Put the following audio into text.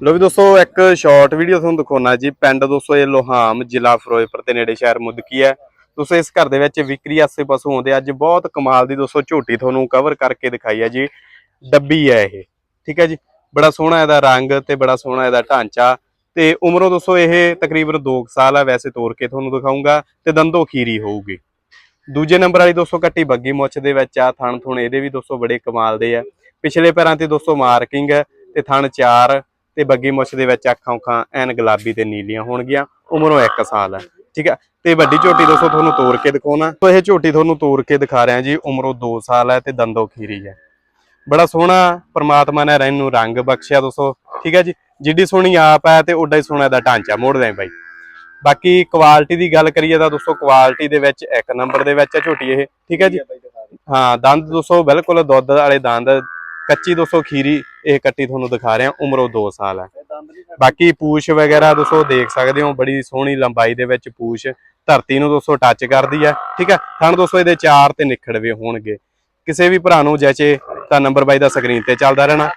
ਲੋ ਵੀ ਦੋਸਤੋ, ਇੱਕ short video ਤੁਹਾਨੂੰ ਦਿਖਾਉਣਾ ਜੀ। ਪਿੰਡ ਦੋਸਤੋ, ਇਹ ਲੋਹਾਮ ਜ਼ਿਲ੍ਹਾ ਫਿਰੋਜ਼ਪੁਰ ਤੇ ਨੇੜੇ ਸ਼ਹਿਰ ਮੁਦਕੀ ਹੈ। ਦੋਸਤੋ, ਇਸ ਘਰ ਦੇ ਵਿੱਚ ਵਿਕਰੀ ਆਸੇ ਪਸ਼ੂ ਆਉਂਦੇ ਅੱਜ ਬਹੁਤ ਕਮਾਲ ਦੀ ਦੋਸਤੋ ਝੋਟੀ ਤੁਹਾਨੂੰ ਕਵਰ ਕਰਕੇ ਦਿਖਾਈ ਹੈ ਜੀ। ਡੱਬੀ ਹੈ ਇਹ, ਠੀਕ ਹੈ ਜੀ। ਬੜਾ ਸੋਹਣਾ ਇਹਦਾ ਰੰਗ ਤੇ ਬੜਾ ਸੋਹਣਾ ਇਹਦਾ ਢਾਂਚਾ। ਤੇ ਉਮਰੋਂ ਦੋਸਤੋ, ਇਹ ਤਕਰੀਬਨ 2 ਸਾਲ ਆ। ਵੈਸੇ ਤੋਰ ਕੇ ਤੁਹਾਨੂੰ ਦਿਖਾਉਂਗਾ ਤੇ ਦੰਦੋ ਖੀਰੀ ਹੋਊਗੀ। ਦੂਜੇ ਨੰਬਰ ਵਾਲੀ ਦੋਸਤੋ, ਕੱਟੀ ਬੱਗੀ ਮੁੱਛ ਦੇ ਵਿੱਚ ਆ। ਥਣ ਥੁਣ ਇਹਦੇ ਵੀ ਦੋਸਤੋ ਬੜੇ ਕਮਾਲ ਦੇ ਆ। ਪਿਛਲੇ ਪੈਰਾਂ ਤੇ ਦੋਸਤੋ ਮਾਰਕਿੰਗ ਤੇ ਥਣ ਚਾਰ ਤੇ ਬੱਗੀ ਮੁੱਛ ਦੇ ਵਿੱਚ ਅੱਖਾਂ ਉਖਾਂ ਐਨ ਗੁਲਾਬੀ ਤੇ ਨੀਲੀਆਂ ਹੋਣਗੀਆਂ ਉਮਰੋਂ 1 ਸਾਲ ਹੈ ਠੀਕ ਹੈ? ਤੇ ਵੱਡੀ ਝੋਟੀ ਦੋਸਤੋ ਤੁਹਾਨੂੰ ਤੋੜ ਕੇ ਦਿਖਾਉਣਾ। ਤੋ ਇਹ ਝੋਟੀ ਤੁਹਾਨੂੰ ਤੋੜ ਕੇ ਦਿਖਾ ਰਿਹਾ ਜੀ ਉਮਰੋਂ 2 ਸਾਲ ਹੈ ਤੇ ਦੰਦੋ ਖੀਰੀ ਹੈ। ਬੜਾ ਸੋਹਣਾ ਪ੍ਰਮਾਤਮਾ ਨੇ ਰਹਿਣ ਨੂੰ ਰੰਗ ਬਖਸ਼ਿਆ ਦੋਸਤੋ ਠੀਕ ਹੈ ਜੀ? ਜਿੱਡੀ ਸੋਹਣੀ ਆਪ ਹੈ ਤੇ ਓਡਾ ਹੀ ਸੋਹਣਾ ਇਹਦਾ ਢਾਂਚਾ ਮੋੜਦਾ ਹੈ ਬਾਈ। ਬਾਕੀ ਕੁਆਲਿਟੀ ਦੀ ਗੱਲ ਕਰੀਏ ਤਾਂ ਦੋਸਤੋ ਕੁਆਲਿਟੀ ਦੇ ਵਿੱਚ ਇੱਕ ਨੰਬਰ ਦੇ ਵਿੱਚ ਹੈ ਝੋਟੀ ਇਹ ਠੀਕ ਹੈ ਜੀ? ਹਾਂ ਦੰਦ ਦੋਸਤੋ ਬਿਲਕੁਲ ਦੁੱਧ ਵਾਲੇ ਦੰਦ ਕੱਚੀ ਦੋਸਤੋ ਖੀਰੀ, ਇਹ ਕੱਟੀ ਤੁਹਾਨੂੰ ਦਿਖਾ ਰਿਹਾ, ਉਮਰੋਂ 2 ਸਾਲ ਹੈ। ਬਾਕੀ ਪੂਛ ਵਗੈਰਾ ਦੋਸਤੋ ਦੇਖ ਸਕਦੇ ਹੋ, ਬੜੀ ਸੋਹਣੀ ਲੰਬਾਈ ਦੇ ਵਿੱਚ ਪੂਛ, ਧਰਤੀ ਨੂੰ ਦੋਸਤੋ ਟੱਚ ਕਰਦੀ ਹੈ, ਠੀਕ ਹੈ? ਥਣ ਦੋਸਤੋ ਇਹਦੇ ਚਾਰ ਤੇ ਨਿਖੜਵੇ ਹੋਣਗੇ। ਕਿਸੇ ਵੀ ਭਰਾ ਨੂੰ ਜੈਚੇ, ਤਾਂ ਨੰਬਰ ਬਾਈ ਦਾ ਸਕਰੀਨ ਤੇ ਚੱਲਦਾ ਰਹਿਣਾ।